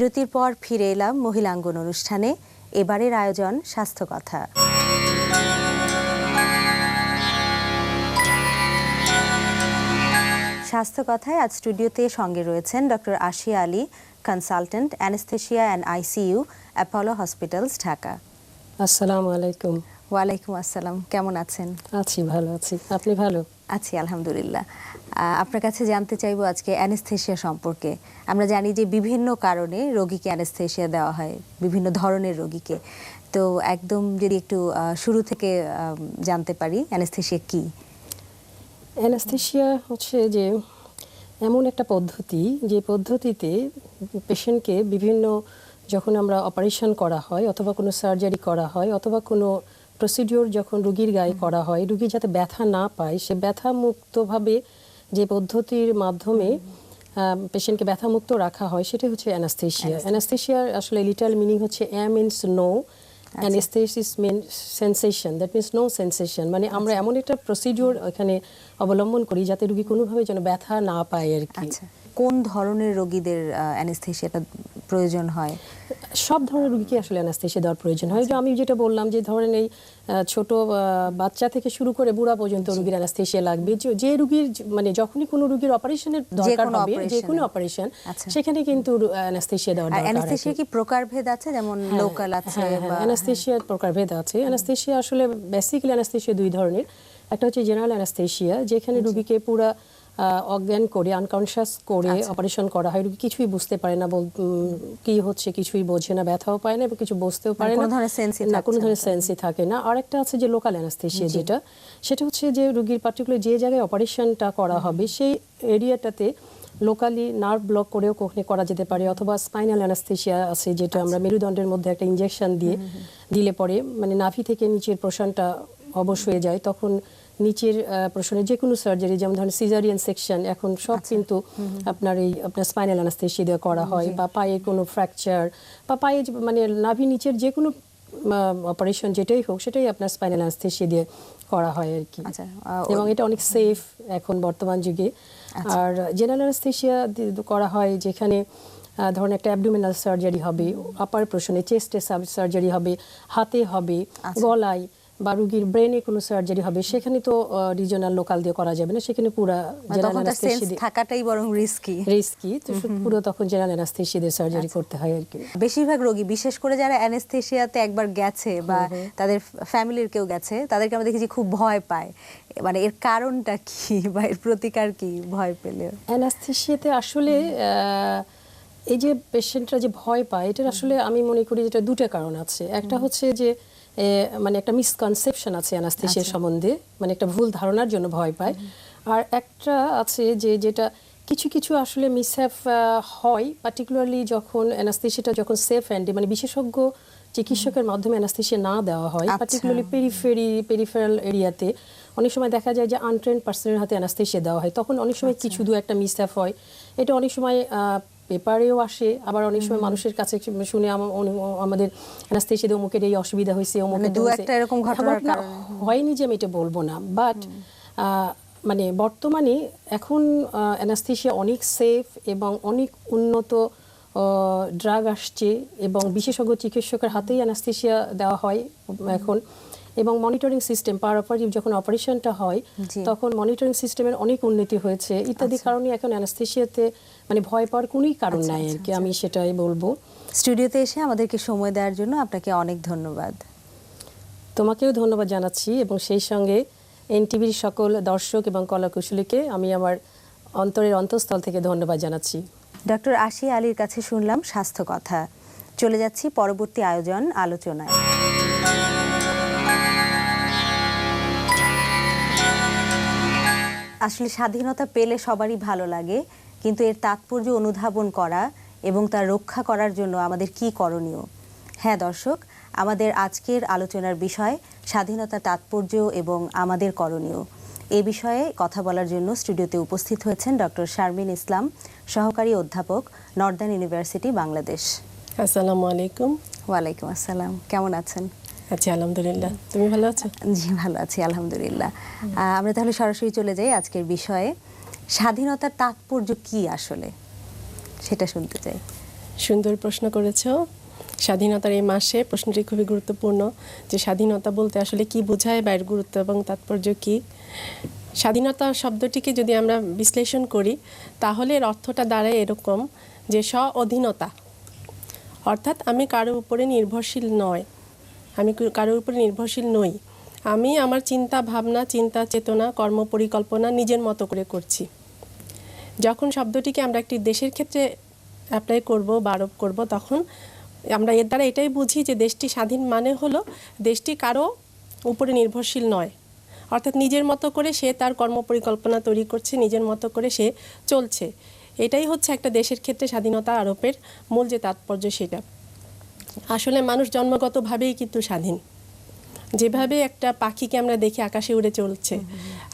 বিরতির পর ফিরে এলাম মহিলাঙ্গন অনুষ্ঠানে। এবারের আয়োজন স্বাস্থ্য কথা। স্বাস্থ্য কথায় আজ স্টুডিওতে সঙ্গে রয়েছেন doctor Ashiya Ali, consultant, anaesthesia, and ICU, Apollo hospitals, Dhaka. আসসালামু আলাইকুম। ওয়ালাইকুম আসসালাম। কেমন আছেন? আছি ভালো আছি। আপনি ভালো? আছি আলহামদুলিল্লাহ। আপনার কাছে জানতে চাইব আজকে অ্যানেস্থেশিয়া সম্পর্কে। আমরা জানি যে বিভিন্ন কারণে রোগীকে অ্যানেস্থেশিয়া দেওয়া হয় বিভিন্ন ধরনের রোগীকে। তো একদম যদি একটু শুরু থেকে জানতে পারি অ্যানেস্থেশিয়া কি? অ্যানেস্থেশিয়া হচ্ছে যে এমন একটা পদ্ধতি যে পদ্ধতিতে পেশেন্টকে বিভিন্ন যখন আমরা অপারেশন করা হয় অথবা কোনো সার্জারি করা হয় অথবা কোনো প্রসিডিওর যখন রুগীর গায়ে করা হয় রুগী যাতে ব্যথা না পায় সে ব্যথা মুক্তভাবে যে পদ্ধতির মাধ্যমে পেশেন্টকে ব্যথামুক্ত রাখা হয় সেটা হচ্ছে অ্যানাস্থেশিয়া অ্যানাস্থেশিয়ার আসলে লিটাল মিনিং হচ্ছে a means no anaesthesis mean sensation that means no sensation মানে আমরা এমন একটা প্রসিডিওর এখানে অবলম্বন করি যাতে রুগী কোনোভাবে যেন ব্যথা না পায় আর কি। আচ্ছা। কোন ধরনের রোগীদের অ্যানেস্থেশিয়াটা প্রয়োজন হয়? সব ধরনের রুগীকে আসলে অ্যানাস্থেসিয়া দেওয়ার প্রয়োজন হয়। যে আমি যেটা বললাম যে ধরেন এই ছোট বাচ্চা থেকে শুরু করে বুড়া পর্যন্ত রুগীর অ্যানাস্থেসিয়া লাগবে। যে- রুগীর মানে যখনই কোনো রুগীর অপারেশনের দরকার হবে যে কোনো অপারেশন আচ্ছা। সেখানে কিন্তু অ্যানাস্থেসিয়া দেওয়ার দরকার অ্যানেস্থেশিয়া। কি প্রকারভেদ আছে? যেমন লোকাল আছে হ্যাঁ, হ্যাঁ, বা অ্যানাস্থেশিয়ার প্রকারভেদ আছে। অ্যানাস্থেশিয়া আসলে বেসিক্যালি অ্যানাস্থেশিয়া দুই ধরনের। একটা হচ্ছে জেনারেল অ্যানাস্থেশিয়া যেখানে রুগীকে পুরা অজ্ঞান করে আনকনশিয়াস করে আচ্ছা। অপারেশন করা হয় রুগী কিছুই বুঝতে পারে না কি হচ্ছে কিছুই বোঝে না ব্যথাও পায় না এবং কিছু বুঝতেও পারে কোনো না। না কোনো ধরনের সেন্সই থাকে না। আর একটা আছে যে লোকাল অ্যানাস্থেশিয়া যেটা সেটা হচ্ছে যে রুগীর পার্টিকুলার যে জায়গায় অপারেশনটা করা হবে সেই এরিয়াটাতে লোকালি নার্ভ ব্লক করেও কখনো করা যেতে পারে অথবা স্পাইনাল অ্যানাস্থেশিয়া আছে যেটা আচ্ছা। আমরা মেরুদণ্ডের মধ্যে একটা ইনজেকশন দিয়ে দিলে পরে মানে নাভি থেকে নিচের প্রশানটা অবশ হয়ে যায় তখন নিচের প্রশ্নে যে কোনো সার্জারি যেমন ধরেন সিজারিয়ান সেকশন এখন সব আচ্ছা। কিন্তু আপনার এই আপনার স্পাইনাল অ্যানাস্থেশিয়া দিয়ে করা হয় বা পায়ে কোনো ফ্র্যাকচার বা পায়ে মানে নাভি নিচের যে কোনো অপারেশন যেটাই হোক সেটাই আপনার স্পাইনাল অ্যানাস্থেশিয়া দিয়ে করা হয় আর কি আচ্ছা, এবং এটা অনেক সেফ এখন বর্তমান যুগে আচ্ছা। আর জেনারেল অ্যানাস্থেশিয়া করা হয় যেখানে ধরুন একটা অ্যাবডোমিনাল সার্জারি হবে আপার প্রশ্নে চেস্টে সার্জারি হবে হাতে হবে। গলায় বা রুগীর ব্রেনে কোনো সার্জারি হবে সেখানে তো রিজনাল লোকাল দিয়ে করা যাবে না সেখানে পুরা মানে তখন তার থাকাটাই বরং রিস্কি রিস্কি তো পুরো তখন জেনারেল অ্যানাস্থেশিয়া দিয়ে সার্জারি আচ্ছা। করতে হয় আর কি। বেশিরভাগ রোগী বিশেষ করে যারা অ্যানেস্থেশিয়াতে একবার গেছে বা তাদের ফ্যামিলির কেউ গেছে তাদেরকে আমরা দেখেছি খুব ভয় পায়। মানে এর কারণটা কি বা এর প্রতিকার কি ভয় পেলে? অ্যানাস্থেশিয়াতে আসলে আহ, এই যে পেশেন্টরা যে ভয় পায় এটার আসলে আমি মনে করি যেটা দুটো কারণ আছে। একটা হচ্ছে যে মানে একটা মিসকনসেপশন আছে অ্যানাস্থেশিয়ার সম্বন্ধে মানে একটা ভুল ধারণার জন্য ভয় পায়। আর একটা আছে যে যেটা কিছু কিছু আসলে মিসহ্যাপ হয় পার্টিকুলারলি যখন অ্যানাস্থেশিয়াটা যখন সেফ হ্যান্ডে মানে বিশেষজ্ঞ চিকিৎসকের মাধ্যমে অ্যানাস্থেশিয়া না দেওয়া হয় আচ্ছা। পার্টিকুলারলি পেরিফেরি পেরিফেরাল এরিয়াতে অনেক সময় দেখা যায় যে আনট্রেন্ড পার্সনের হাতে অ্যানাস্থেশিয়া দেওয়া হয়। তখন অনেক সময় কিছু দু একটা মিসহ্যাপ হয়। এটা অনেক সময় পেপারেও আসে আবার অনেক সময় মানুষের কাছে শুনে আমাদের অ্যানাস্থেশিয়া দিয়ে অমুকের এই অসুবিধা হয়েছে অমুকের মানে দু একটা এরকম ঘটনা হয়নি যে আমি এটা বলব না বাট মানে বর্তমানে এখন অ্যানাস্থেশিয়া অনেক সেফ এবং অনেক উন্নত ড্রাগ আসছে এবং বিশেষজ্ঞ চিকিৎসকের হাতেই অ্যানাস্থেশিয়া দেওয়া হয় এখন। এবং মনিটরিং সিস্টেম পার অপারেটিভ যখন অপারেশনটা হয় তখন মনিটরিং সিস্টেমের অনেক উন্নতি হয়েছে। ইত্যাদি কারণে এখন অ্যানাস্থেশিয়াতে মানে ভয় পাওয়ার কোনোই কারণ নাই আর কি আমি সেটাই বলব। স্টুডিওতে এসে আমাদেরকে সময় দেওয়ার জন্য আপনাকে অনেক ধন্যবাদ। তোমাকেও ধন্যবাদ জানাচ্ছি এবং সেই সঙ্গে এনটিভির সকল দর্শক এবং কলাকুশলীকে আমি আমার অন্তরের অন্তঃস্থল থেকে ধন্যবাদ জানাচ্ছি। ডক্টর আশিয়া আলীর কাছে শুনলাম স্বাস্থ্য কথা। চলে যাচ্ছি পরবর্তী আয়োজন আলোচনায়। আসলে স্বাধীনতা পেলে সবারই ভালো লাগে কিন্তু এর তাৎপর্য অনুধাবন করা এবং তার রক্ষা করার জন্য আমাদের কি করণীয়? হ্যাঁ দর্শক আমাদের আজকের আলোচনার বিষয় স্বাধীনতা তাৎপর্য এবং আমাদের করণীয়। এ বিষয়ে কথা বলার জন্য স্টুডিওতে উপস্থিত হয়েছেন ডক্টর শারমিন ইসলাম সহকারী অধ্যাপক নর্দার্ন ইউনিভার্সিটি বাংলাদেশ। আসসালামু আলাইকুম। ওয়ালাইকুম আসসালাম। কেমন আছেন? আচ্ছা আলহামদুলিল্লাহ। তুমি ভালো আছো? জি ভালো আছি আলহামদুলিল্লাহ। আমরা তাহলে সরাসরি চলে যাই আজকের বিষয়ে। স্বাধীনতার তাৎপর্য কি আসলে? সেটা শুনতে চাই। সুন্দর প্রশ্ন করেছ। স্বাধীনতার এই মাসে প্রশ্নটি খুবই গুরুত্বপূর্ণ যে স্বাধীনতা বলতে আসলে কি বোঝায় বা এর গুরুত্ব এবং তাৎপর্য কি? স্বাধীনতা শব্দটিকে যদি আমরা বিশ্লেষণ করি তাহলে এর অর্থটা দাঁড়ায় এরকম যে স্ব অধীনতা অর্থাৎ আমি কারোর উপরে নির্ভরশীল নয়। আমি কারোর উপরে নির্ভরশীল নই। আমি আমার চিন্তা, ভাবনা, চিন্তা, চেতনা, কর্ম পরিকল্পনা নিজের মতো করে করছি। যখন শব্দটিকে আমরা একটি দেশের ক্ষেত্রে অ্যাপ্লাই করব বা আরোপ করব, তখন আমরা এর দ্বারা এটাই বুঝি যে দেশটি স্বাধীন মানে হলো দেশটি কারও উপরে নির্ভরশীল নয়। অর্থাৎ নিজের মতো করে সে তার কর্মপরিকল্পনা তৈরি করছে, নিজের মতো করে সে চলছে। এটাই হচ্ছে একটা দেশের ক্ষেত্রে স্বাধীনতা আরোপের মূল যে তাৎপর্য সেটা। আসলে মানুষ জন্মগতভাবেই কিন্তু স্বাধীন। যেভাবে একটা পাখিকে আমরা দেখি আকাশে উড়ে চলছে,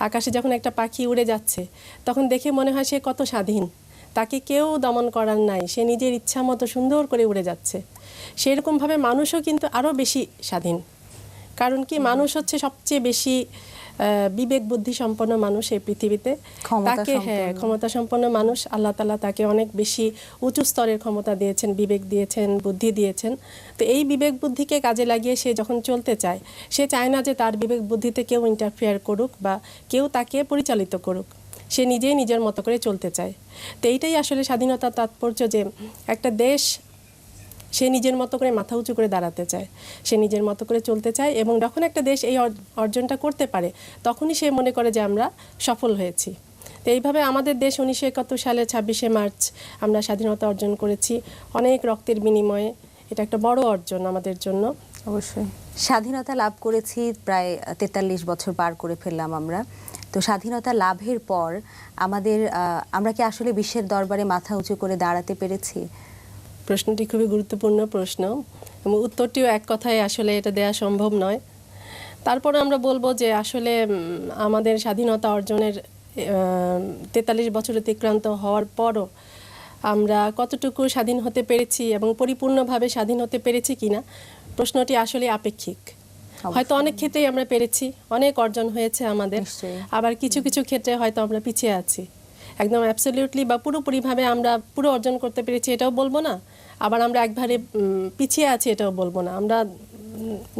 আকাশে যখন একটা পাখি উড়ে যাচ্ছে, তখন দেখে মনে হয় সে কত স্বাধীন। তাকে কেউ দমন করার নাই, সে নিজের ইচ্ছা মতো সুন্দর করে উড়ে যাচ্ছে। সেরকমভাবে মানুষও কিন্তু আরও বেশি স্বাধীন। কারণ কি, মানুষ হচ্ছে সবচেয়ে বেশি বিবেক বুদ্ধি সম্পন্ন মানুষ এই পৃথিবীতে। তাকে হ্যাঁ ক্ষমতা সম্পন্ন মানুষ আল্লাহ তালা তাকে অনেক বেশি উঁচু স্তরের ক্ষমতা দিয়েছেন বিবেক দিয়েছেন বুদ্ধি দিয়েছেন। তো এই বিবেক বুদ্ধিকে কাজে লাগিয়ে সে যখন চলতে চায় সে চায় না যে তার বিবেক বুদ্ধিতে কেউ ইন্টারফেয়ার করুক বা কেউ তাকে পরিচালিত করুক। সে নিজেই নিজের মতো করে চলতে চায়। তো এইটাই আসলে স্বাধীনতার তাৎপর্য যে একটা দেশ সে নিজের মতো করে মাথা উঁচু করে দাঁড়াতে চায়। সে নিজের মতো করে চলতে চায় এবং যখন একটা দেশ এই অর- অর্জনটা করতে পারে, তখনই সে মনে করে যে আমরা সফল হয়েছি। তো এইভাবে আমাদের দেশ উনিশশো একাত্তর সালে ছাব্বিশে মার্চ আমরা স্বাধীনতা অর্জন করেছি। অনেক রক্তের বিনিময়ে এটা একটা বড় অর্জন আমাদের জন্য। অবশ্যই। স্বাধীনতা লাভ করেছি প্রায় তেতাল্লিশ বছর পার করে ফেললাম আমরা। তো স্বাধীনতা লাভের পর আমাদের আমরা কি আসলে বিশ্বের দরবারে মাথা উঁচু করে দাঁড়াতে পেরেছি? প্রশ্নটি খুবই গুরুত্বপূর্ণ প্রশ্ন এবং উত্তরটিও এক কথায় আসলে এটা দেওয়া সম্ভব নয়। তারপর আমরা বলব যে আসলে আমাদের স্বাধীনতা অর্জনের তেতাল্লিশ বছর অতিক্রান্ত হওয়ার পরও আমরা কতটুকু স্বাধীন হতে পেরেছি এবং পরিপূর্ণভাবে স্বাধীন হতে পেরেছি কিনা প্রশ্নটি আসলে আপেক্ষিক। হয়তো অনেক ক্ষেত্রেই আমরা পেরেছি অনেক অর্জন হয়েছে আমাদের আবার কিছু কিছু ক্ষেত্রে হয়তো আমরা পিছিয়ে আছি। একদম অ্যাবসলিউটলি বা পুরোপুরিভাবে আমরা পুরো অর্জন করতে পেরেছি এটাও বলব না আবার আমরা একবারে পিছিয়ে আছি এটাও বলব না। আমরা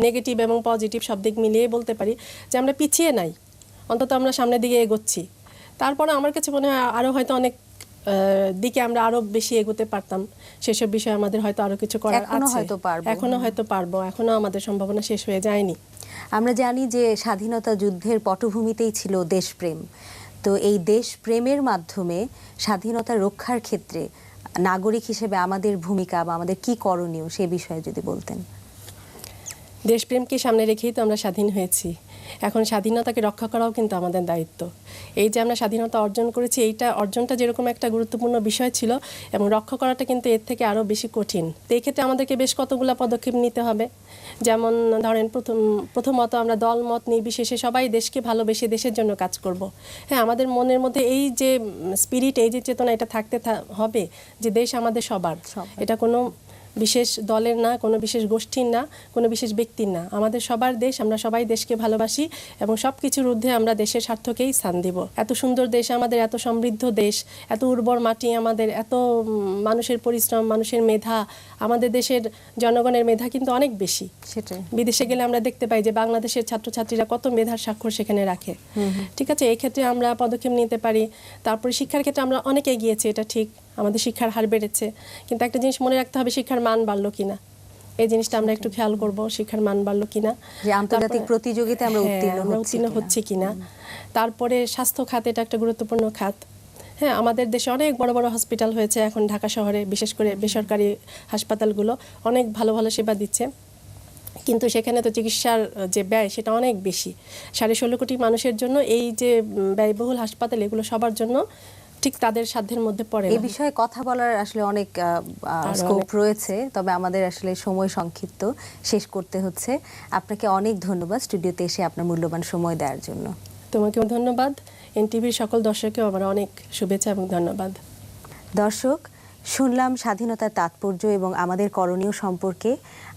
নেগেটিভ এবং পজিটিভ সব দিক মিলিয়ে বলতে পারি যে আমরা পিছিয়ে নাই। অন্তত আমরা সামনের দিকে এগোচ্ছি। তারপরে আমার কাছে মনে হয় আরও হয়তো অনেক দিকে আমরা আরও বেশি এগোতে পারতাম। সেসব বিষয়ে আমাদের হয়তো আরও কিছু করার এখনও হয়তো পারব। এখনও হয়তো পারব। এখনও আমাদের সম্ভাবনা শেষ হয়ে যায়নি। আমরা জানি যে স্বাধীনতা যুদ্ধের পটভূমিতেই ছিল দেশপ্রেম। তো এই দেশপ্রেমের মাধ্যমে স্বাধীনতা রক্ষার ক্ষেত্রে নাগরিক হিসেবে আমাদের ভূমিকা বা আমাদের কি করণীয় সে বিষয়ে যদি বলতেন। দেশপ্রেমকে সামনে রেখেই তো আমরা স্বাধীন হয়েছি। এখন স্বাধীনতাকে রক্ষা করাও কিন্তু আমাদের দায়িত্ব। এই যে আমরা স্বাধীনতা অর্জন করেছি এইটা অর্জনটা যেরকম একটা গুরুত্বপূর্ণ বিষয় ছিল এবং রক্ষা করাটা কিন্তু এর থেকে আরও বেশি কঠিন। তো এই ক্ষেত্রে আমাদেরকে বেশ কতগুলো পদক্ষেপ নিতে হবে। যেমন ধরেন প্রথম প্রথমত আমরা দল মত নির্বিশেষে সবাই দেশকে ভালোবেসে দেশের জন্য কাজ করব। হ্যাঁ আমাদের মনের মধ্যে এই যে স্পিরিট এই যে চেতনা এটা থাকতে হবে যে দেশ আমাদের সবার। এটা কোনো বিশেষ দলের না কোনো বিশেষ গোষ্ঠীর না কোনো বিশেষ ব্যক্তির না। আমাদের সবার দেশ আমরা সবাই দেশকে ভালোবাসি এবং সব কিছুর ঊর্ধ্বে আমরা দেশের স্বার্থকেই স্থান দিব। এত সুন্দর দেশ আমাদের এত সমৃদ্ধ দেশ এত উর্বর মাটি আমাদের এত মানুষের পরিশ্রম মানুষের মেধা আমাদের দেশের জনগণের মেধা কিন্তু অনেক বেশি। সেটাই। বিদেশে গেলে আমরা দেখতে পাই যে বাংলাদেশের ছাত্রছাত্রীরা কত মেধার স্বাক্ষর সেখানে রাখে। ঠিক আছে এই ক্ষেত্রে আমরা পদক্ষেপ নিতে পারি। তারপরে শিক্ষার ক্ষেত্রে আমরা অনেক এগিয়েছি এটা ঠিক। আমাদের শিক্ষার হার বেড়েছে। কিন্তু একটা জিনিস মনে রাখতে হবে শিক্ষার মান বাড়লো কিনা। এই জিনিসটা আমরা একটু খেয়াল করব শিক্ষার মান বাড়লো কিনা। যে আন্তর্জাতিক প্রতিযোগিতায় আমরা হ্যাঁ, উত্তীর্ণ আমরা উত্তীর্ণ হচ্ছে কিনা। তারপরে স্বাস্থ্য খাত এটা একটা গুরুত্বপূর্ণ খাত। হ্যাঁ আমাদের দেশে অনেক বড় বড় হসপিটাল হয়েছে এখন ঢাকা শহরে বিশেষ করে বেসরকারি হাসপাতালগুলো অনেক ভালো ভালো সেবা দিচ্ছে। কিন্তু সেখানে তো চিকিৎসার যে ব্যয় সেটা অনেক বেশি। সাড়ে ষোলো কোটি মানুষের জন্য এই যে ব্যয়বহুল হাসপাতাল এগুলো সবার জন্য ঠিক তাদের সাধ্যের মধ্যে পড়ে এই বিষয়ে কথা বলার আসলে অনেক স্কোপ রয়েছে তবে আমাদের আসলে সময় সংক্ষিপ্ত শেষ করতে হচ্ছে। আপনাকে অনেক ধন্যবাদ স্টুডিওতে এসে আপনার মূল্যবান সময় দেওয়ার জন্য। তোমাকেও ধন্যবাদ। এনটিভির সকল দর্শককেও আমার অনেক শুভেচ্ছা এবং ধন্যবাদ। দর্শক শুনলাম স্বাধীনতার তাৎপর্য এবং আমাদের করণীয় সম্পর্কে।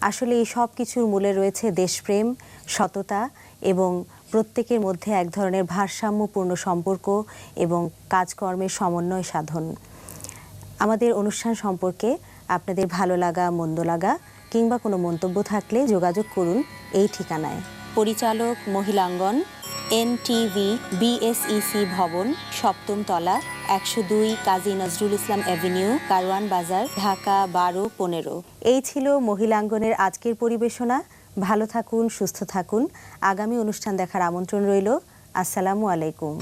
আসলে এই সব কিছুর মূলে রয়েছে দেশপ্রেম সততা এবং প্রত্যেকের মধ্যে এক ধরনের ভারসাম্যপূর্ণ সম্পর্ক এবং কাজকর্মের সমন্বয় সাধন। আমাদের অনুষ্ঠান সম্পর্কে আপনাদের ভালো লাগা, মন্দ লাগা কিংবা কোনো মন্তব্য থাকলে যোগাযোগ করুন এই ঠিকানায়। পরিচালক মহিলাঙ্গন এন টিভি বিএসইসি ভবন, সপ্তম তলা, একশো দুই কাজী নজরুল ইসলাম অ্যাভিনিউ, কারওয়ান বাজার, ঢাকা বারো পনেরো। এই ছিল মহিলাঙ্গনের আজকের পরিবেশনা। ভালো থাকুন সুস্থ থাকুন। আগামী অনুষ্ঠান দেখার আমন্ত্রণ রইল। আসসালামু আলাইকুম।